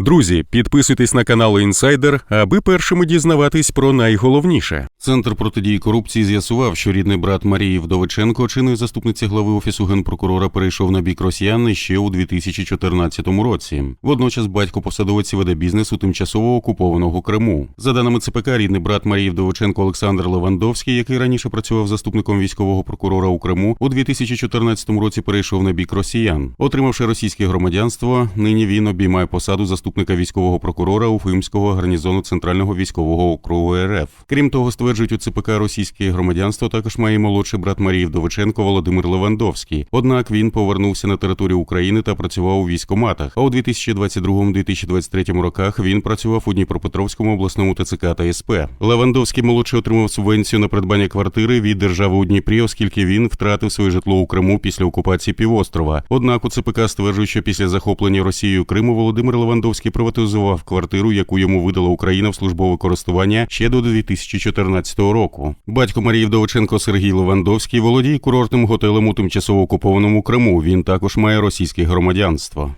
Друзі, підписуйтесь на канал Інсайдер, аби першими дізнаватись про найголовніше. Центр протидії корупції з'ясував, що рідний брат Марії Вдовиченко, чинної заступниці глави офісу генпрокурора, перейшов на бік росіян ще у 2014 році. Водночас батько посадовець веде бізнес у тимчасово окупованого Криму. За даними ЦПК, рідний брат Марії Вдовиченко Олександр Левандовський, який раніше працював заступником військового прокурора у Криму, у 2014 році перейшов на бік росіян. Отримавши російське громадянство, нині він обіймає посаду заступника військового прокурора Уфимського гарнізону Центрального військового округу РФ. Крім того, стверджують у ЦПК російське громадянство також має молодший брат Марії Вдовиченко Володимир Левандовський. Однак він повернувся на територію України та працював у військоматах. А у 2022-2023 роках він працював у Дніпропетровському обласному ТЦК та СП. Левандовський молодший отримав субвенцію на придбання квартири від держави у Дніпрі, оскільки він втратив своє житло у Криму після окупації півострова. Однак у ЦПК стверджують, що після захоплення Росією Криму Володимир Левандовський приватизував квартиру, яку йому видала Україна в службове користування ще до 2014 року. Батько Марії Вдовиченко Сергій Левандовський володіє курортним готелем у тимчасово окупованому Криму. Він також має російське громадянство.